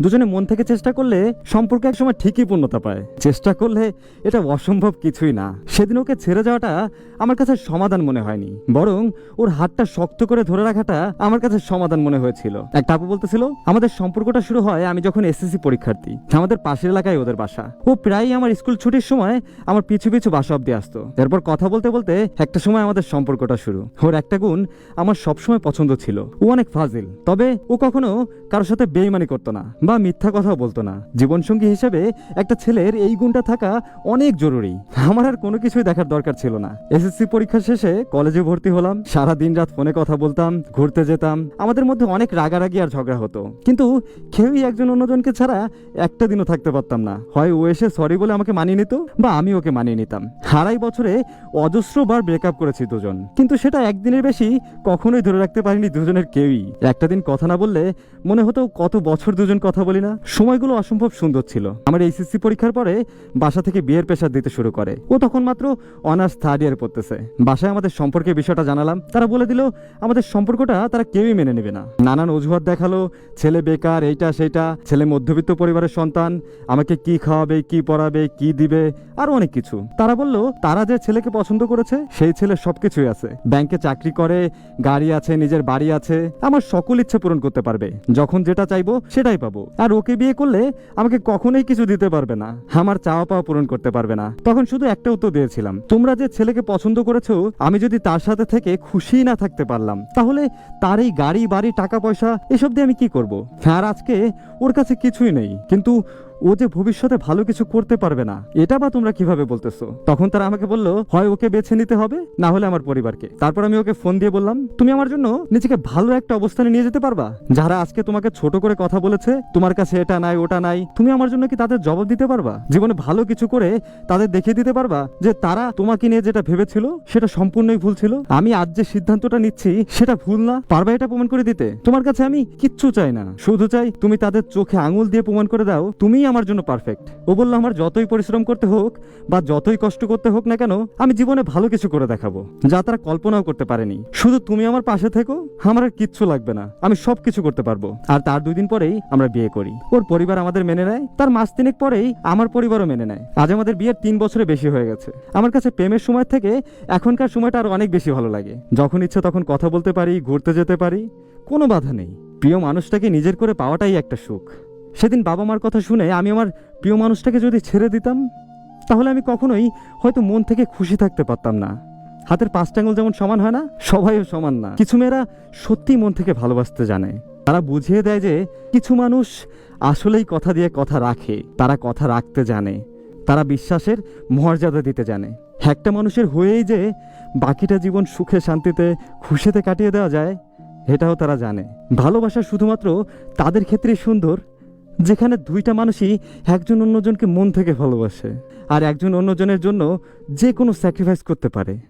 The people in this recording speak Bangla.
দুজনে মন থেকে চেষ্টা করলে সম্পর্ক একসময় ঠিকই পূর্ণতা পায়। চেষ্টা করলে এটা অসম্ভব কিছুই না। সেদিন ওকে ছেড়ে যাওয়াটা আমার কাছে সমাধান মনে হয়নি। বরং ওর হাতটা শক্ত করে ধরে রাখাটা আমার কাছে সমাধান মনে হয়েছিল। একটা আপু বলতেছিল, আমাদের সম্পর্কটা শুরু হয় আমি যখন এসএসসি পরীক্ষার্থী। আমাদের পাশের এলাকায় ওদের বাসা। ও প্রায়ই আমার স্কুল ছুটির সময় আমার পিছু পিছু বাসা অব্দি আসতো। এরপর কথা বলতে বলতে একটা সময় আমাদের সম্পর্কটা শুরু। ওর একটা গুণ আমার সবসময় পছন্দ ছিল। ও অনেক ফাজিল। তবে ও কখনো কারোর সাথে বেইমানি করতো না। বা মিথ্যা কথাও বলতো না। জীবনসঙ্গী হিসেবে একটা ছেলের এই গুণটা থাকা অনেক জরুরি। আমার আর কোনো কিছুই দেখার দরকার ছিল না। এসএসসি পরীক্ষা শেষে কলেজে ভর্তি হলাম। সারা দিন রাত ফোনে কথা বলতাম, ঘুরতে যেতাম। আমাদের মধ্যে অনেক রাগারাগি আর ঝগড়া হতো। কিন্তু কেউই একজন অন্যজনকে ছাড়া একটা দিনও থাকতে পারতাম না। হয় ও এসে সরি বলে আমাকে মানিয়ে নিত, বা আমি ওকে মানিয়ে নিতাম। আড়াই বছরে অজস্র বার ব্রেকআপ করেছি দুজন। কিন্তু সেটা একদিনের বেশি কখনোই ধরে রাখতে পারিনি দুজনের কেউই। একটা দিন কথা না বললে মনে হতো কত বছর দুজন কথা বলি না। সময়গুলো অসম্ভব সুন্দর ছিল। আমার এইচএসসি পরীক্ষার পরে বাসা থেকে বিয়ের প্রেশার দিতে শুরু করে। ও তখন মাত্র অনার্স থার্ড ইয়ার পড়তেছে। বাসায় আমাদের সম্পর্কে বিষয়টা জানালাম। তারা বলে দিল, আমাদের সম্পর্কটা তারা কেউই মেনে নেবে না। নানান অজুহাত দেখাল, ছেলে বেকার, এইটা, সেইটা, ছেলে মধ্যবিত্ত পরিবারের সন্তান, আমাকে কি খাওয়াবে, কি পড়াবে, কি দিবে, আরও অনেক কিছু। তারা বলল, তারা যে ছেলেকে পছন্দ করেছে, সেই ছেলে সবকিছুই আছে। ব্যাংকে চাকরি করে, গাড়ি আছে, নিজের বাড়ি আছে। আমার সকল ইচ্ছে পূরণ করতে পারবে। যখন যেটা চাইব, সেটাই পাবো। আর ওকে বিয়ে করলে আমাকে কখনোই কিছু দিতে পারবে না। আমার চাওয়া পাওয়া পূরণ করতে পারবে না। তখন শুধু একটা উত্তর দিয়েছিলাম। তোমরা যে ছেলেকে পছন্দ করেছ, আমি যদি তার সাথে থেকে খুশি না থাকতে পারলাম, তাহলে তার এই গাড়ি, বাড়ি, টাকা, পয়সা, এসব দিয়ে আমি কি করব? আর আজকে ওর কাছে কিছুই নেই। কিন্তু ও যে ভবিষ্যতে ভালো কিছু করতে পারবে না, এটা বা তোমরা কীভাবে বলতেছো? তখন তারা আমাকে বলল, হয় ওকে বেছে নিতে হবে, না হলে আমার পরিবারকে। তারপর আমি ওকে ফোন দিয়ে বললাম, তুমি আমার জন্য নিজেকে ভালো একটা অবস্থানে নিয়ে যেতে পারবা? যারা আজকে তোমাকে ছোট করে কথা বলেছে, তোমার কাছে এটা নাই, ওটা নাই, তুমি আমার জন্য কি তাদের জবাব দিতে পারবা? জীবনে ভালো কিছু করে তাদের দেখিয়ে দিতে পারবা যে তারা তোমাকে নিয়ে যেটা ভেবেছিল, সেটা সম্পূর্ণই ভুল ছিল। আমি আজ যে সিদ্ধান্তটা নিচ্ছি, সেটা ভুল না। পারবা এটা প্রমাণ করে দিতে? তোমার কাছে আমি কিচ্ছু চাই না। শুধু চাই তুমি তাদের চোখে আঙুল দিয়ে প্রমাণ করে দাও, তুমিই আমার জন্য পারফেক্ট ও বলল, আমার যতই পরিশ্রম করতে হোক বা যতই কষ্ট করতে হোক না কেন, আমি জীবনে ভালো কিছু করে দেখাবো, যা তারা কল্পনাও করতে পারেনি। শুধু তুমি আমার পাশে থেকো, আমার আর কিচ্ছু লাগবে না। আমি সব কিছু করতে পারব। আর তার দুই দিন পরেই আমরা বিয়ে করি। ওর পরিবার আমাদের মেনে নেয়, তার মাস তিনেক পরেই আমার পরিবারও মেনে নেয়। আজ আমাদের বিয়ের তিন বছরে বেশি হয়ে গেছে। আমার কাছে প্রেমের সময় থেকে এখনকার সময়টা আর অনেক বেশি ভালো লাগে। যখন ইচ্ছে তখন কথা বলতে পারি, ঘুরতে যেতে পারি, কোনো বাধা নেই। প্রিয় মানুষটাকে নিজের করে পাওয়াটাই একটা সুখ। সেদিন বাবা মার কথা শুনে আমি আমার প্রিয় মানুষটাকে যদি ছেড়ে দিতাম, তাহলে আমি কখনোই হয়তো মন থেকে খুশি থাকতে পারতাম না। হাতের পাঁচটা আঙুল যেমন সমান হয় না, সবাইও সমান না। কিছু মেয়েরা সত্যি মন থেকে ভালোবাসতে জানে। তারা বুঝিয়ে দেয় যে কিছু মানুষ আসলেই কথা দিয়ে কথা রাখে, তারা কথা রাখতে জানে, তারা বিশ্বাসের মর্যাদা দিতে জানে। একটা মানুষের হয়েই যে বাকিটা জীবন সুখে, শান্তিতে, খুশিতে কাটিয়ে দেওয়া যায়, এটাও তারা জানে। ভালোবাসা শুধুমাত্র তাদের ক্ষেত্রেই সুন্দর যেখানে দুইটা মানুষই একজন অন্যজনকে মন থেকে ভালোবাসে, আর একজন অন্যজনের জন্য যে কোনো স্যাক্রিফাইস করতে পারে।